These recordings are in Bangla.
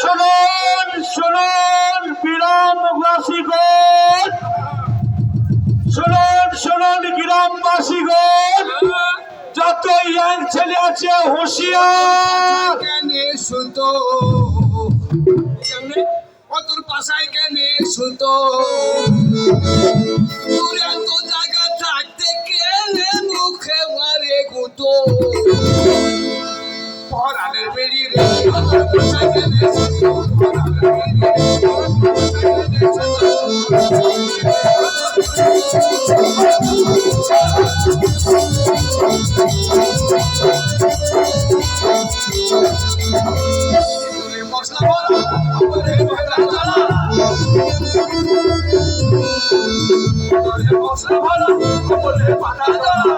শুনুন শুনুন গ্রামবাসীগণ শুনুন শুনুন গ্রামবাসীগণ যত ইয়াং ছেলে আছে, হুঁশিয়ার। শুনতো? অতর পাশায় কেন শুনতো? অতর পাশায় কেনে শুতো মশলা বলা আমারে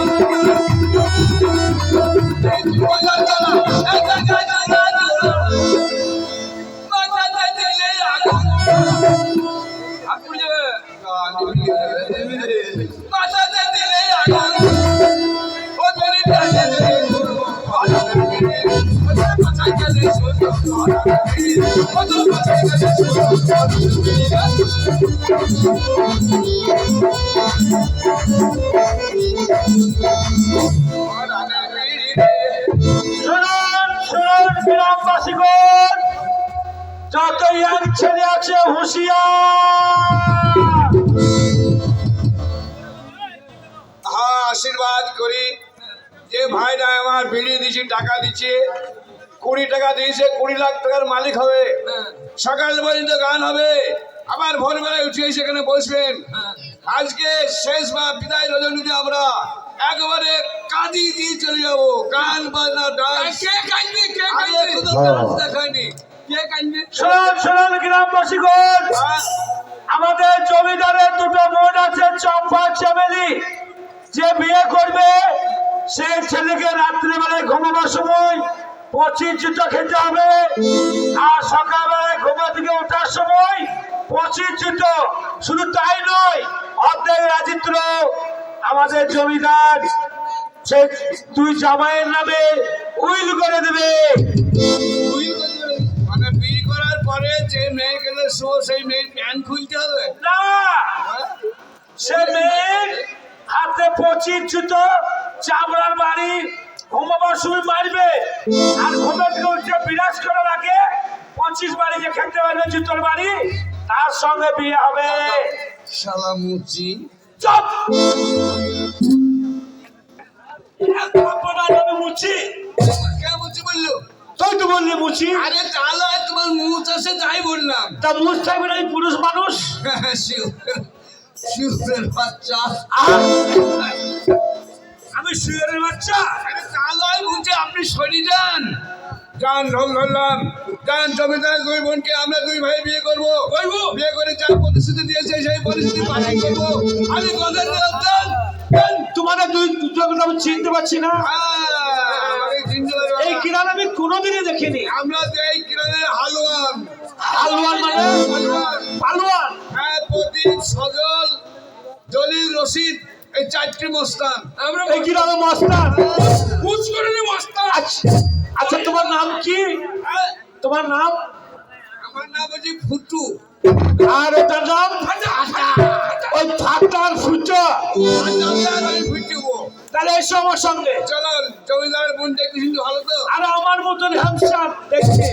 হ্যাঁ আশীর্বাদ করি। যে ভাইরা আমার বিড়ি দিছি, টাকা দিচ্ছে কুড়ি টাকা দিয়েছে, কুড়ি লাখ টাকার মালিক হবে। সকাল পর্যন্ত গান হবে। আবার ভোরবেলায় উঠে সেখানে বসবেন। আজকে শেষ বা বিদায় রজনীতে আমরা। একবারে কাঁদি দিয়ে চলে যাব। গান বাজনা ডান্স কে কাঁদবে কে কাঁদবে? ডান্স দেখায়নি কে কাঁদবে? শুনুন শুনুন গ্রামবাসীগণ। আমাদের জমিদারের দুটো বোন আছে চম্পা চামেলি। যে বিয়ে করবে সেই ছেলেকে রাত্রিবেলায় ঘুমাবার সময় পঁচিশ জুতো খেতে হবে। আর সকালবেলায় ঘুমা থেকে ওঠার সময় জুতো শুধু তাই নয় অর্ধেক রাজিত্র আমাদের জমিদার সেই দুই জামাইয়ের নামে উইল করে দেবে। মানে বিয়ে করার পরে যে মেয়ে গেলে শো সেই মেয়ের প্যান্ট খুলতে হবে? না সে মেয়ের হাতে পঁচিশ জুতো চামড়ার বাড়ি ঘুমাবার সময় মারবে। আর বিরাজ পঁচিশ বাড়ি যে খেতে পারবে জুতোর বাড়ি তার সঙ্গে বিয়ে হবে। শালা মুচি চপ আমি মুছি। মুচি বলল? তুই তো বললি মুছি। আরে চালা তোমার মুচ আছে তাই বললাম। তা মুছ থাকবে না পুরুষ মানুষ। শিউরের- শিউরের বাচ্চা। আর আমি বাচ্চা। আরে বুঝে আপনি সরি গান ঢোল ধরলাম। গান জমিদার দুই বোনকে আমরা দুই ভাই বিয়ে করব। বিয়ে করে যা প্রতিশ্রুতি দিয়েছে সেই প্রতিশ্রুতি পালন করব। আমি দিলাম তোমাদের দুই আমি চিনতে পারছি না। এই কিরান আমি কোনোদিনই দেখিনি। আমরা তো এই কিরণের হালুয়ান। হালুয়ান মানে? পালুয়ান? হ্যাঁ প্রদীপ সজল দলিল রশিদ এই চারটি মস্তান। আমরা এই কিরান মাস্টার বুঝ করে মস্তান। আচ্ছা তোমার নাম কি? তোমার নাম? আমার নাম হচ্ছে ফুটু আর ওটার নাম? ওই ফাটার ফুটো তাহলে এসো আমার সঙ্গে। চলো জমিদারের বোন দেখতে কিন্তু ভালো তো? আর আমার মতন হ্যামস্টার দেখছি।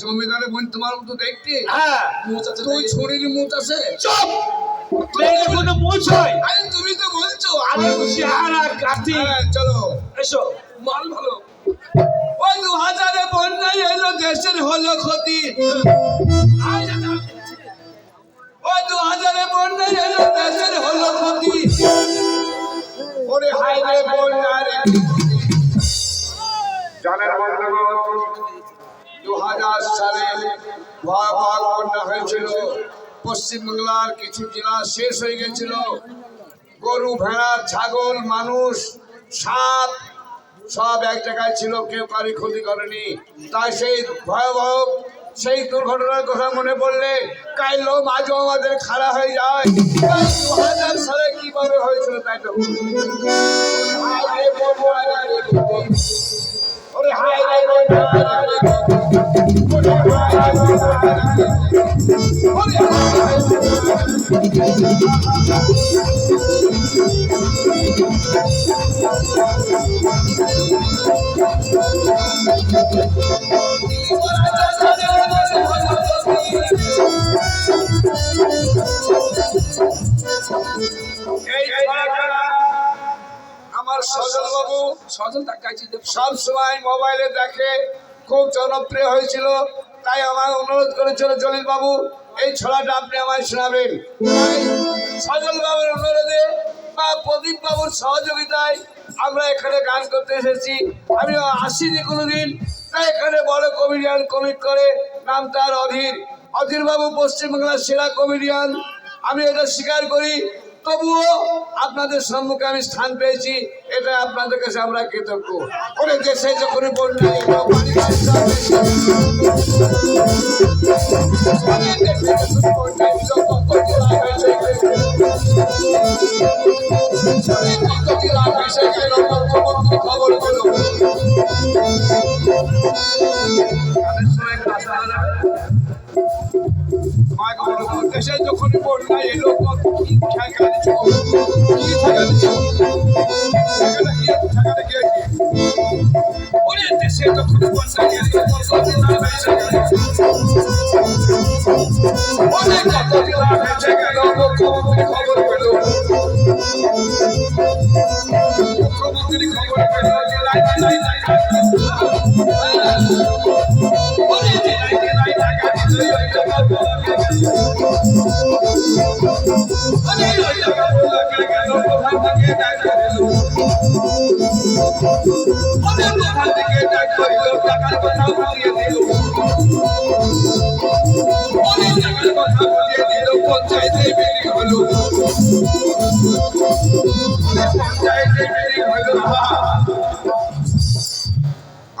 জমিদারের বোন তোমার মতো দেখতে? হ্যাঁ। তুই। ছড়ির মুখ আছে? চুপ! মেয়ের কোনো মুছ হয়? আরে তুমি তো বলছো। আর চেহারা কাটি হ্যাঁ চলো। এসো। দেশের হলো ক্ষতি। দু হাজারে বন্যা দেশের হলো ক্ষতি। হয়েছিল। পশ্চিমবাংলার কিছু জেলা শেষ হয়ে গেছিল। গরু ভেড়া ছাগল মানুষ সাপ সব এক জায়গায় ছিল, কেউ কারি ক্ষতি করেনি। তাই সেই ভয়াবহ, সেই দুর্ঘটনার কথা মনে পড়লে কাইলো মাঝে আমাদের খারাপ হয়ে যায়? দু হাজার সালে কীভাবে হয়েছিল তাই তো। ওরে রে আমার সজল বাবু সজল সব সময় মোবাইলে দেখে খুব জনপ্রিয় হয়েছিল, তাই আমার অনুরোধ করেছিল জলিল বাবু, এই ছড়াটা আপনি আমায় শোনাবেন। সজল বাবুর অনুরোধে বা প্রদীপ বাবুর সহযোগিতায় আমরা এখানে গান করতে এসেছি। আমি আসিনি কোনোদিন, তাই এখানে বড় কমেডিয়ান কমিট করে, নাম তার অধীর। অধীর বাবু পশ্চিমবাংলার সেরা কমেডিয়ান আমি এটা স্বীকার করি তবুও আপনাদের সম্মুখে আমি স্থান পেয়েছি এটা আপনাদের কাছে আমরা কৃতজ্ঞ ওরে দেশে যখন এলো, দেশে যখন বন্যা এলো ওরে দেশে যখন বন্যা এলো। অনেক কত লাভ হয়েছে গেল মুখ্যমন্ত্রী খবর পেল। মুখ্যমন্ত্রী খবর পেল যে লাইন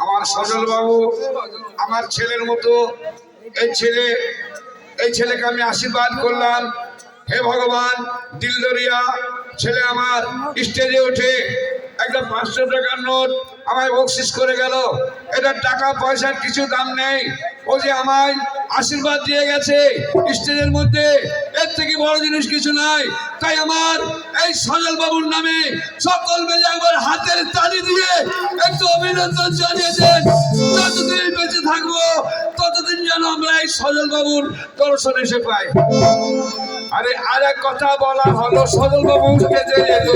আমার সজল বাবু, আমার ছেলের মতো এই ছেলে, এই ছেলেকে আমি আশীর্বাদ করলাম। হে ভগবান, দিলদরিয়া ছেলে আমার স্টেজে উঠে একটা পাঁচশো টাকার নোট আমায় বকশিস করে গেল। এটা টাকা, পয়সার কিছু দাম নেই। ও যে আমায় আশীর্বাদ দিয়ে গেছে স্টেজের মধ্যে, এর থেকে বড় জিনিস কিছু নাই। তাই আমার এই সজল বাবুর নামে সকল মিলে একবার হাতের তালি দিয়ে একটু অভিনন্দন জানিয়েছেন। যতদিন বেঁচে থাকব যেন আমরা এই সজল বাবুর দর্শন এসে পাই। আরে, আর এক কথা বলা হলো সজল বাবু স্টেজে এলো।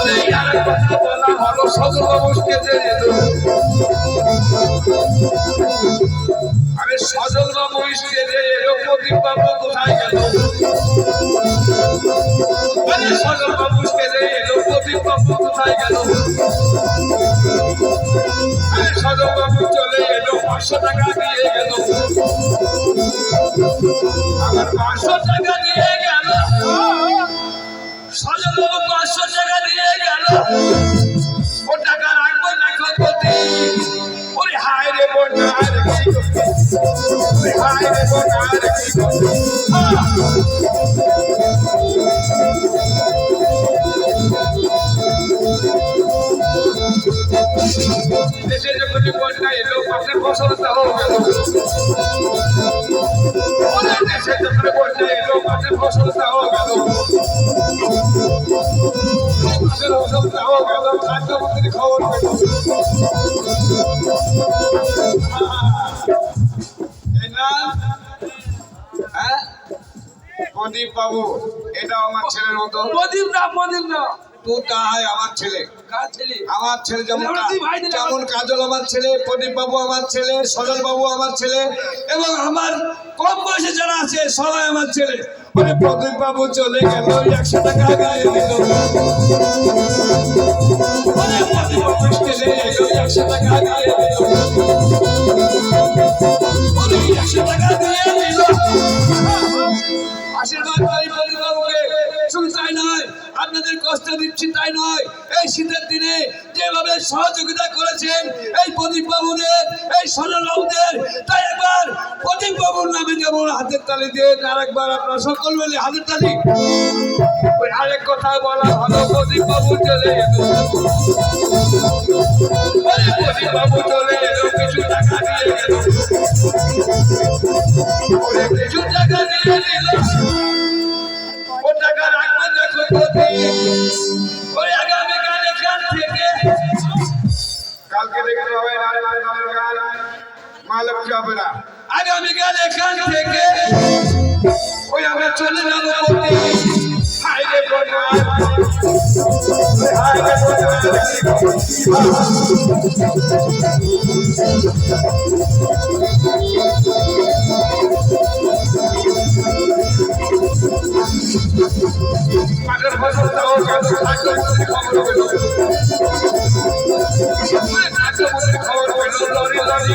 আরে এক কথা বলা হলো সজল বাবু স্টেজে এলো। আরে সজল বাবু স্টেজে এলো প্রদীপ বাবু কোথায় গেল? আরে সজল বাবু স্টেজে এলো প্রদীপ বাবু কোথায় গেল? সজল বাবু চলে এলো পাঁচশো টাকা দিয়ে গেল আমার পাঁচশো টাকা দিয়ে গেল সজল বাবু পাঁচশো টাকা দিয়ে গেল ও টাকা রাখব না ক্ষতি ওরে হায় রে বন্যা রে করতে? ওরে হায় রে বন্যা রে দেশে যখন বন্যা এলো পাশে ফসল দেশে যখন বন্যা এলো পাশে ফসল তাও গেল পাশের ফসল তাও গেল খাদ্যমন্ত্রী খবর পেল? প্রদীপ বাবু এটা আমার ছেলের মতো। প্রদীপ না প্রদীপ না হয় আমার ছেলে আমার ছেলে যেমন কাজল আমার ছেলে প্রদীপ বাবু আমার ছেলে সজল বাবু আমার ছেলে এবং আমার কম বয়সে যারা আছে সবাই আমার ছেলে। বলে প্রদীপ বাবু চলে গেল একশো টাকা গায়ে দিল গেল। একশো টাকা গায়ে দিল কষ্ট দিচ্ছি তাই নয়। এই শীতের দিনে যেভাবে সহযোগিতা করেছেন এই প্রদীপ বাবুদের, এই সোনার বাবুদের, তাই একবার প্রদীপ বাবুর নামে যেমন হাতের তালি দিয়ে আর একবার আপনারা সকল মিলে হাতের তালি। আরেক কথা বলা ভালো, প্রদীপ বাবু চলে প্রদীপ বাবু চলে কিছু টাকা দিয়ে কিছু লক্ষ্মী হবে না আগামীকাল এখান থেকে ওই আমরা চলে যাব কোথায় হাই রে বন্যা হাই রে বন্যা মাঠের ফসল দাও কাজে খবর পেল খবর পেল লরি লরি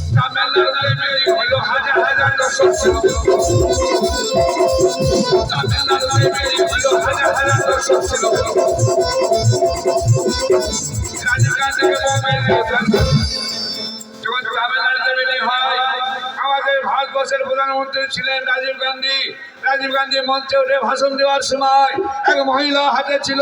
হলো হাজার হাজার দর্শক হলো হাজার হাজার দর্শক ছিল রাজীব যখন তামিলনাড়ুতে মেরি হয় আমাদের ভারতবর্ষের প্রধানমন্ত্রী ছিলেন রাজীব গান্ধী রাজীব গান্ধী মঞ্চে উঠে ভাষণ দেওয়ার সময় এক মহিলা হাতে ছিল